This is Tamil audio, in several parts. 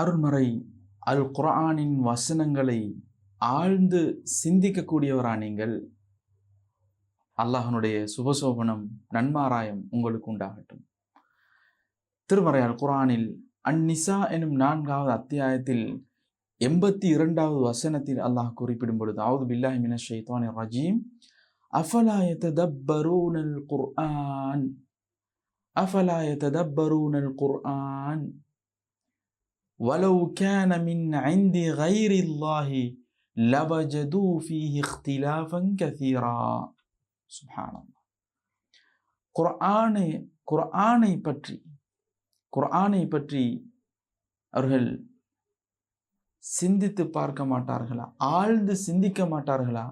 அருள்மறை அல் குர்ஆனின் வசனங்களை ஆழ்ந்து சிந்திக்கக்கூடியவரா நீங்கள். அல்லாஹனுடைய சுபசோபனம் நன்மாராயம் உங்களுக்கு உண்டாகட்டும். திருமறை அல் குரானில் அந்நிசா எனும் நான்காவது அத்தியாயத்தில் எண்பத்தி இரண்டாவது வசனத்தில் அல்லாஹ் குறிப்பிடும் பொழுது அவுது பில்லாஹி மின ஷைத்வான் ரஜீம் அஃபலா யததப்பரூனல் குர்ஆன்? அஃபலா யததப்பரூனல் குர்ஆன்? வலவு கேன மின் ஐந்தி கைரில்லாஹி லவஜது ஃபீஹி இஹ்திலாஃபன் கசீரா சுஹானல்லா குர்ஆனை குர்ஆனை பற்றி குர்ஆனை பற்றி அவர்கள் சிந்தித்து பார்க்க மாட்டார்களா ஆழ்ந்து சிந்திக்க மாட்டார்களா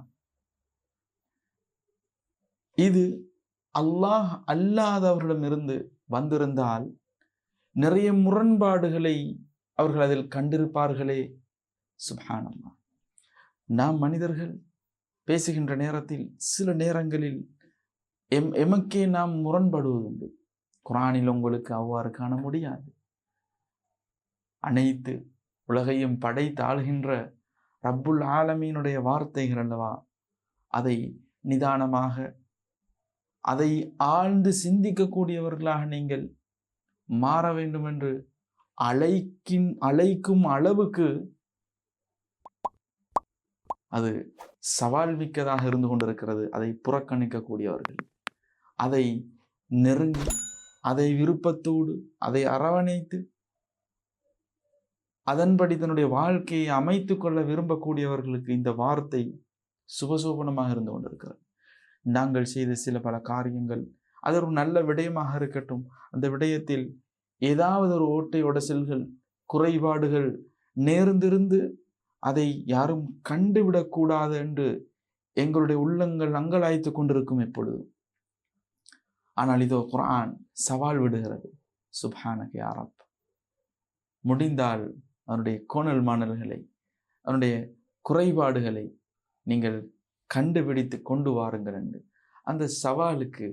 இது அல்லாஹ் அல்லாதவர்களிடமிருந்து வந்திருந்தால் நிறைய முரண்பாடுகளை அவர்கள் அதில் கண்டிருப்பார்களே. சுபானம்மா நாம் மனிதர்கள் பேசுகின்ற நேரத்தில் சில நேரங்களில் எம் எமக்கே நாம் முரண்படுவதுண்டு. குரானில் உங்களுக்கு அவ்வாறு காண முடியாது. அனைத்து உலகையும் படைத்து ஆளுகின்ற ரப்புல் ஆலமீனுடைய வார்த்தைகள் அல்லவா? அதை நிதானமாக அதை ஆழ்ந்து சிந்திக்கக்கூடியவர்களாக நீங்கள் மாற வேண்டும் என்று அழைக்கும் அழைக்கும் அளவுக்கு அது சவால் மிக்கதாக இருந்து கொண்டிருக்கிறது. அதை புறக்கணிக்கக்கூடியவர்கள். அதை நெருங்கி அதை விருப்பத்தோடு அதை அரவணைத்து அதன்படி தன்னுடைய வாழ்க்கையை அமைத்து கொள்ள விரும்பக்கூடியவர்களுக்கு இந்த வார்த்தை சுபசோபனமாக இருந்து கொண்டிருக்கிறது. நாங்கள் செய்த சில பல காரியங்கள் அது ஒரு நல்ல விடயமாக இருக்கட்டும். அந்த விடயத்தில் ஏதாவது ஒரு ஓட்டை உடசல்கள் குறைபாடுகள் நேர்ந்திருந்து அதை யாரும் கண்டுவிடக்கூடாது என்று எங்களுடைய உள்ளங்கள் அங்கலாய்த்து கொண்டிருக்கும் எப்பொழுதும். ஆனால் இதோ குரான் சவால் விடுகிறது. சுபானகே ஆரப் முடிந்தால் அவனுடைய கோணல் மாணல்களை அவனுடைய குறைபாடுகளை நீங்கள் கண்டுபிடித்து கொண்டு வாருங்கள் என்று. அந்த சவாலுக்கு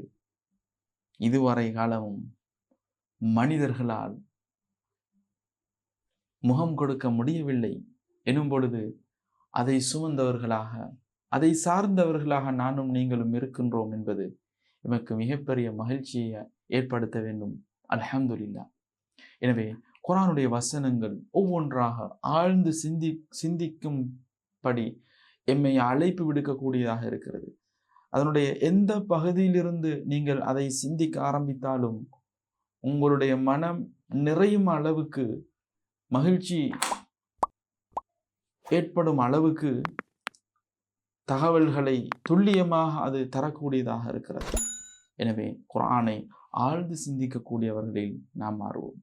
இதுவரை காலமும் மனிதர்களால் முகம் கொடுக்க முடியவில்லை எனும் பொழுது அதை சுமந்தவர்களாக அதை சார்ந்தவர்களாக நானும் நீங்களும் இருக்கின்றோம் என்பது எமக்கு மிகப்பெரிய மகிழ்ச்சியை ஏற்படுத்த வேண்டும். அல்ஹம்துலில்லா எனவே குரானுடைய வசனங்கள் ஒவ்வொன்றாக ஆழ்ந்து சிந்தி சிந்திக்கும்படி எம்மை அழைப்பு விடுக்கக்கூடியதாக இருக்கிறது. அதனுடைய எந்த பகுதியிலிருந்து நீங்கள் அதை சிந்திக்க ஆரம்பித்தாலும் உங்களுடைய மனம் நிறையும் அளவுக்கு மகிழ்ச்சி ஏற்படும் அளவுக்கு தகவல்களை துல்லியமாக அது தரக்கூடியதாக இருக்கிறது. எனவே குரானை ஆழ்ந்து சிந்திக்கக்கூடியவர்களில் நாம் மாறுவோம்.